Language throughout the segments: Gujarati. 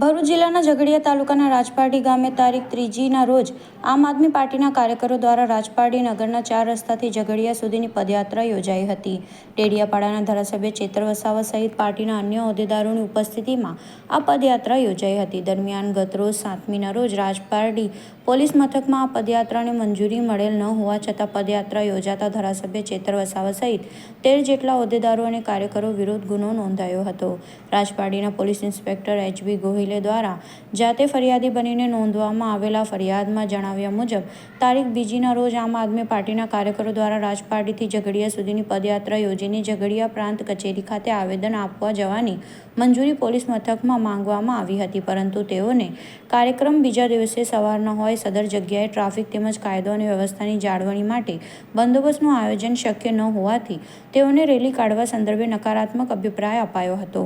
ભરૂચ જિલ્લાના ઝઘડિયા તાલુકાના રાજપારડી ગામે તારીખ ત્રીજીના રોજ આમ આદમી પાર્ટીના કાર્યકરો દ્વારા રાજપારડી નગરના ચાર રસ્તાથી ઝઘડિયા સુધીની પદયાત્રા યોજાઈ હતી. ડેડિયાપાડાના ધારાસભ્ય ચેતર વસાવા સહિત પાર્ટીના અન્ય હોદ્દેદારોની ઉપસ્થિતિમાં આ પદયાત્રા યોજાઈ હતી. દરમિયાન ગતરોજ સાતમીના રોજ રાજપારડી પોલીસ મથકમાં આ પદયાત્રાને મંજૂરી મળેલ ન હોવા છતાં પદયાત્રા યોજાતા ધારાસભ્ય ચેતર વસાવા સહિત તેર જેટલા હોદ્દેદારો અને કાર્યકરો વિરુદ્ધ ગુનો નોંધાયો હતો. રાજપારડીના પોલીસ ઇન્સ્પેક્ટર એચબી ગોહિલે દ્વારા જાતે ફરિયાદી બનીને નોંધવામાં આવેલા ફરિયાદમાં જણાવ્યા મુજબ, તારીખ બીજીના રોજ આમ આદમી પાર્ટીના કાર્યકરો દ્વારા રાજપારડીથી ઝઘડિયા સુધીની પદયાત્રા યોજીને ઝઘડિયા પ્રાંત કચેરી ખાતે આવેદન આપવા જવાની મંજૂરી પોલીસ મથકમાં માંગવામાં આવી હતી, પરંતુ તેઓને કાર્યક્રમ બીજા દિવસે સવારના હોય સદર જગ્યાએ ટ્રાફિક તેમજ કાયદો અને વ્યવસ્થાની જાળવણી માટે બંદોબસ્તનું આયોજન શક્ય ન હોવાથી તેઓને રેલી કાઢવા સંદર્ભે નકારાત્મક અભિપ્રાય અપાયો હતો.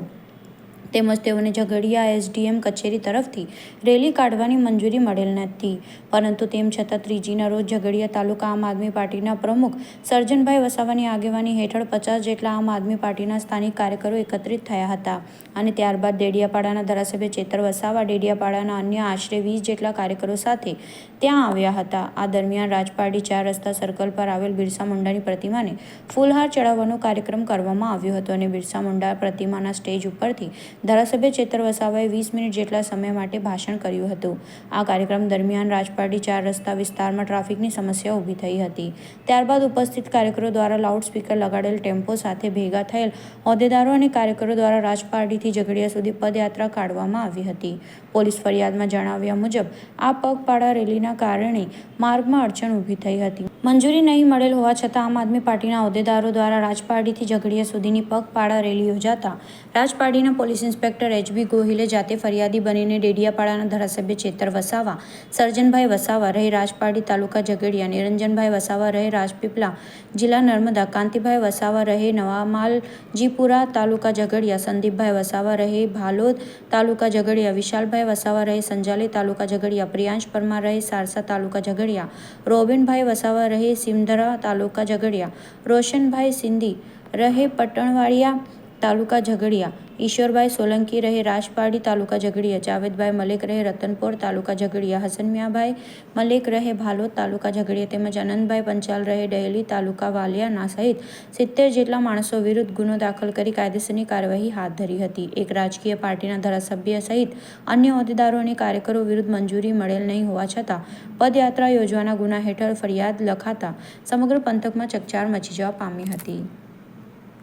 તેમજ તેઓને ઝઘડિયા એસડીએમ કચેરી તરફથી રેલી કાઢવાની મંજૂરી મળેલ નથી. પરંતુ તેમ છતાં ત્રીજીના રોજ ઝઘડિયા તાલુકા આમ આદમી પાર્ટીના પ્રમુખ સર્જનભાઈ વસાવાની આગેવાની હેઠળ પચાસ જેટલા આમ આદમી પાર્ટીના સ્થાનિક કાર્યકરો એકત્રિત થયા હતા અને ત્યારબાદ ડેડિયાપાડાના ધારાસભ્ય ચેતર વસાવા, ડેડિયાપાડાના અન્ય આશરે વીસ જેટલા કાર્યકરો સાથે ત્યાં આવ્યા હતા. આ દરમિયાન રાજપારડી ચાર રસ્તા સર્કલ પર આવેલ બિરસા મુંડાની પ્રતિમાને ફૂલહાર ચડાવવાનો કાર્યક્રમ કરવામાં આવ્યો હતો અને બિરસા મુંડા પ્રતિમાના સ્ટેજ ઉપરથી ધારાસભ્ય ચેતર વસાવાએ વીસ મિનિટ જેટલા સમય માટે ભાષણ કર્યું હતું. આ કાર્યક્રમ દરમિયાન રાજપાટી ચાર રસ્તા વિસ્તારમાં ટ્રાફિકની સમસ્યા ઊભી થઈ હતી. ત્યારબાદ ઉપસ્થિત કાર્યકરો દ્વારા લાઉડસ્પીકર લગાડેલ ટેમ્પો સાથે ભેગા થયેલ હોદ્દેદારો અને કાર્યકરો દ્વારા રાજપાર્ટીથી ઝઘડિયા સુધી પદયાત્રા કાઢવામાં આવી હતી. પોલીસ ફરિયાદમાં જણાવ્યા મુજબ, આ પગપાળા રેલીના કારણે માર્ગમાં અડચણ ઊભી થઈ હતી. મંજૂરી નહીં મળેલ હોવા છતાં આમ આદમી પાર્ટીના હોદ્દેદારો દ્વારા રાજપારડીથી ઝઘડિયા સુધીની પગપાળા રેલી યોજાતા રાજપારડીના પોલીસ ઇન્સ્પેક્ટર એચબી ગોહિલે જાતે ફરિયાદી બનીને ડેડિયાપાડાના ધારાસભ્ય ચેતર વસાવા, સર્જનભાઈ વસાવા રહે રાજપારડી તાલુકા ઝઘડિયા, નિરંજનભાઈ વસાવા રહે રાજપીપલા, જિલ્લા નર્મદા, કાંતિભાઈ વસાવા રહે નવામાલજીપુરા તાલુકા ઝઘડિયા, સંદીપભાઈ વસાવા રહે ભાલોદ તાલુકા ઝઘડિયા, વિશાલભાઈ વસાવા રહે સંજાલી તાલુકા ઝઘડિયા, પ્રિયાંશ પરમાર રહે સારસા તાલુકા ઝઘડિયા, રોબિનભાઈ વસાવા રહે સિમધરા તાલુકા ઝઘડિયા. રોશનભાઈ સિંધી રહે પટણવાળિયા તાલુકા ઝઘડિયા. ઈશ્વરભાઈ સોલંકી રહે રાજપારડી તાલુકા ઝઘડિયા, જાવેદભાઈ મલેક રહે રતનપોર તાલુકા ઝઘડિયા, હસનમિયાભાઈ મલેક રહે ભાલોદ તાલુકા ઝઘડિયા તેમજ આનંદભાઈ પંચાલ રહે ડહેલી તાલુકા વાલિયાના સહિત સિત્તેર જેટલા માણસો વિરુદ્ધ ગુનો દાખલ કરી કાયદેસરની કાર્યવાહી હાથ ધરી હતી. એક રાજકીય પાર્ટીના ધારાસભ્ય સહિત અન્ય હોદ્દેદારો અને કાર્યકરો વિરુદ્ધ મંજૂરી મળેલ નહીં હોવા છતાં પદયાત્રા યોજવાના ગુના હેઠળ ફરિયાદ લખાતા સમગ્ર પંથકમાં ચકચાર મચી જવા પામી હતી.